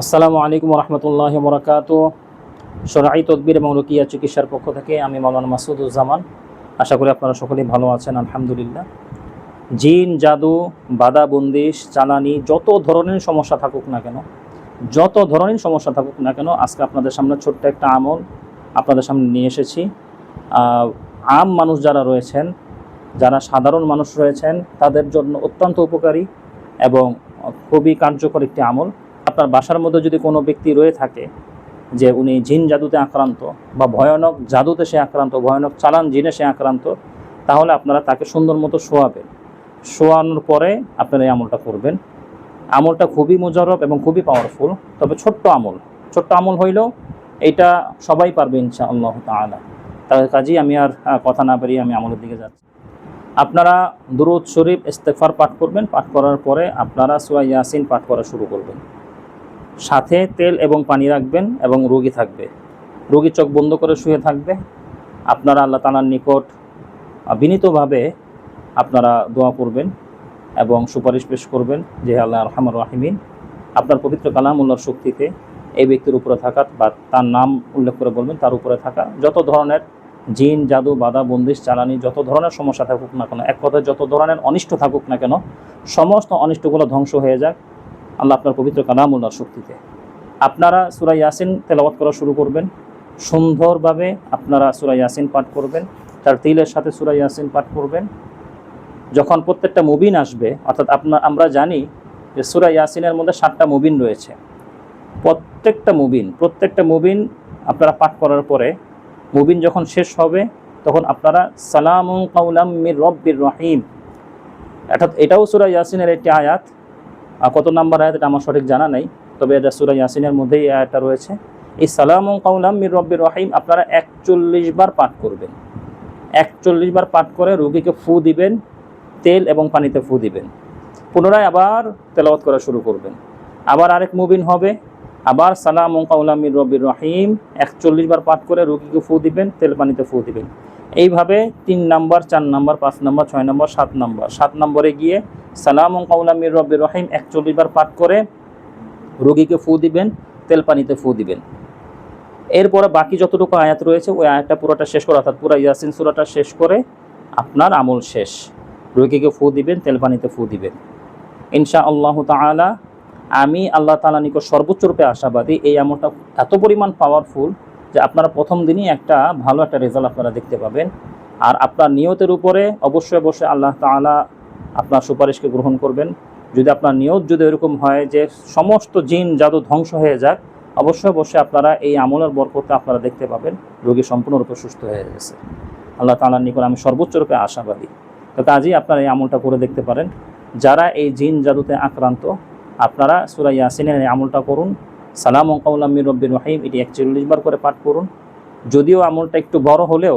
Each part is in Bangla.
আসসালামু আলাইকুম রহমতুল্লাহ বরাকাত। সরাই তদবির এবং রুকিয়া চিকিৎসার পক্ষ থেকে আমি মাওলানা মাসুদুজ্জামান। আশা করি আপনারা সকলেই ভালো আছেন, আলহামদুলিল্লাহ। জিন, জাদু বাদা বন্দিশ, চালানি, যত ধরনের সমস্যা থাকুক না কেন, যত ধরনের সমস্যা থাকুক না কেন, আজকে আপনাদের সামনে ছোট্ট একটা আমল আপনাদের সামনে নিয়ে এসেছি। আম মানুষ যারা রয়েছেন, যারা সাধারণ মানুষ রয়েছেন, তাদের জন্য অত্যন্ত উপকারী এবং খুবই কার্যকর একটি আমল। আপনার বাসার মধ্যে যদি কোনো ব্যক্তি রয়ে থাকে যে উনি জিন জাদুতে আক্রান্ত বা ভয়ানক জাদুতে সে আক্রান্ত, ভয়ানক চালান জিনে সে আক্রান্ত, তাহলে আপনারা তাকে সুন্দর মতো শোয়াবেন। শোয়ানোর পরে আপনারা এই আমলটা করবেন। আমলটা খুবই মুজারব এবং খুবই পাওয়ারফুল তবে ছোট্ট আমল। ছোট্ট আমল হইলেও এইটা সবাই পারবে ইনশা আল্লাহ তালা তার কাজেই আমি আর কথা না বেরিয়ে আমি আমলের দিকে যাচ্ছি। আপনারা দুরুদ শরীফ ইস্তেফার পাঠ করবেন। পাঠ করার পরে আপনারা সুয়া ইয়াসিন পাঠ করা শুরু করবেন। সাথে তেল এবং পানি রাখবেন এবং রোগী থাকবে। রোগী চোখ বন্ধ করে শুয়ে থাকবে। আপনারা আল্লাহ তালার নিকট বিনীতভাবে আপনারা দোয়া করবেন এবং সুপারিশ পেশ করবেন যে আল্লাহ রহমান রাহিমিন আপনার পবিত্র কালামুল্লার শক্তিতে এই ব্যক্তির উপরে থাকা বা তার নাম উল্লেখ করে বলবেন, তার উপরে থাকা। যত ধরনের জিন, জাদু, বাধা, বন্দিশ চালানি যত ধরনের সমস্যা থাকুক না কেন, এক কথায় যত ধরনের অনিষ্ট থাকুক না কেন, সমস্ত অনিষ্টগুলো ধ্বংস হয়ে যাক। আল্লাহ আপনার পবিত্র কালামুল্লার শক্তিতে আপনারা সুরা ইয়াসিন তেলাওয়াত করা শুরু করবেন। সুন্দরভাবে আপনারা সুরা ইয়াসিন পাঠ করবেন। তার তিলের সাথে সুরা ইয়াসিন পাঠ করবেন। যখন প্রত্যেকটা মুবিন আসবে, অর্থাৎ আপনার আমরা জানি যে সুরা ইয়াসিনের মধ্যে সাতটা মুবিন রয়েছে। প্রত্যেকটা মুবিন প্রত্যেকটা মুবিন আপনারা পাঠ করার পরে, মুবিন যখন শেষ হবে, তখন আপনারা সালাম কাউলাম মির রব্বির রহিম। অর্থাৎ এটাও সুরা ইয়াসিনের একটি আয়াত। কত নাম্বার আয়াত এটা আমার সঠিক জানা নেই, তবে এটা সুরা ইয়াসিনের মধ্যেই আয়াতটা রয়েছে। এই সালাম কাউলাম মির রব্বির রহিম, আপনারা একচল্লিশ বার পাঠ করবেন। একচল্লিশ বার পাঠ করে রুগীকে ফু দিবেন, তেল এবং পানিতে ফু দিবেন। পুনরায় আবার তেলাওয়াত করা শুরু করবেন। আবার আরেক মুবিন হবে, আবার সালাম কাউলাম মির রবির রহিম, একচল্লিশ বার পাঠ করে রুগীকে ফু দিবেন, তেল পানিতে ফু দিবেন। এইভাবে তিন নাম্বার, চার নাম্বার, পাঁচ নাম্বার, ছয় নম্বর, সাত নাম্বার। সাত নম্বরে গিয়ে সালাম কাউলামির রবির রহিম একচল্লিশ বার পাঠ করে রোগীকে ফু দিবেন, তেল পানিতে ফু দিবেন। এরপরে বাকি যতটুকু আয়াত রয়েছে, ওই আয়াতটা পুরোটা শেষ করে, অর্থাৎ পুরো ইয়াসিন সুরাটা শেষ করে আপনার আমল শেষ। রোগীকে ফু দিবেন, তেল পানিতে ফু দিবেন। ইনশা আল্লাহ তালা আমি আল্লাহ তালা নিকট সর্বোচ্চ রূপে আশাবাদী, এই আমলটা এত পরিমাণ পাওয়ারফুল যে আপনারা প্রথম দিনই একটা ভালো একটা রেজাল্ট আপনারা দেখতে পাবেন। আর আপনার নিয়তের উপরে অবশ্যই অবশ্যই আল্লাহ তালা আপনার সুপারিশকে গ্রহণ করবেন। যদি আপনার নিয়ত যদি এরকম হয় যে সমস্ত জিন, জাদু ধ্বংস হয়ে যাক, অবশ্যই অবশ্যই আপনারা এই আমলের বরকতে আপনারা দেখতে পাবেন। রোগী সম্পূর্ণরূপে সুস্থ হয়ে গেছে। আল্লাহ তালার নিকট আমি সর্বোচ্চ রূপে আশাবাদী। তো কাজেই আপনারা এই আমলটা করে দেখতে পারেন। যারা এই জিন, জাদুতে আক্রান্ত, আপনারা সুরা ইয়াসিনের এই আমলটা করুন। সালাম কাউলামির রব্বির রহিম, এটি একচল্লিশ বার করে পাঠ করুন। যদিও আমলটা একটু বড় হলেও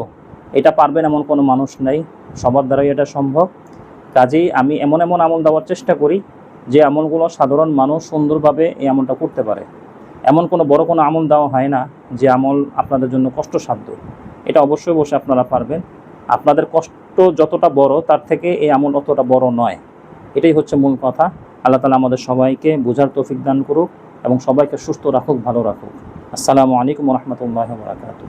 এটা পারবেন এমন কোনো মানুষ নাই, সবার দ্বারাই এটা সম্ভব। কাজেই আমি এমন এমন আমল দেওয়ার চেষ্টা করি যে আমলগুলো সাধারণ মানুষ সুন্দরভাবে এই আমলটা করতে পারে। এমন কোনো বড় কোনো আমল দেওয়া হয় না যে আমল আপনাদের জন্য কষ্টসাধ্য। এটা অবশ্যই বসে আপনারা পারবেন। আপনাদের কষ্ট যতটা বড়, তার থেকে এই আমল অতটা বড় নয়। এটাই হচ্ছে মূল কথা। আল্লাহ তালা আমাদের সবাইকে বোঝার তৌফিক দান করুক। এবং সবাইকে সুস্থ রাখুক ভালো রাখুক। আসসালামু আলাইকুম রহমতুল্লাহ বরাকাতু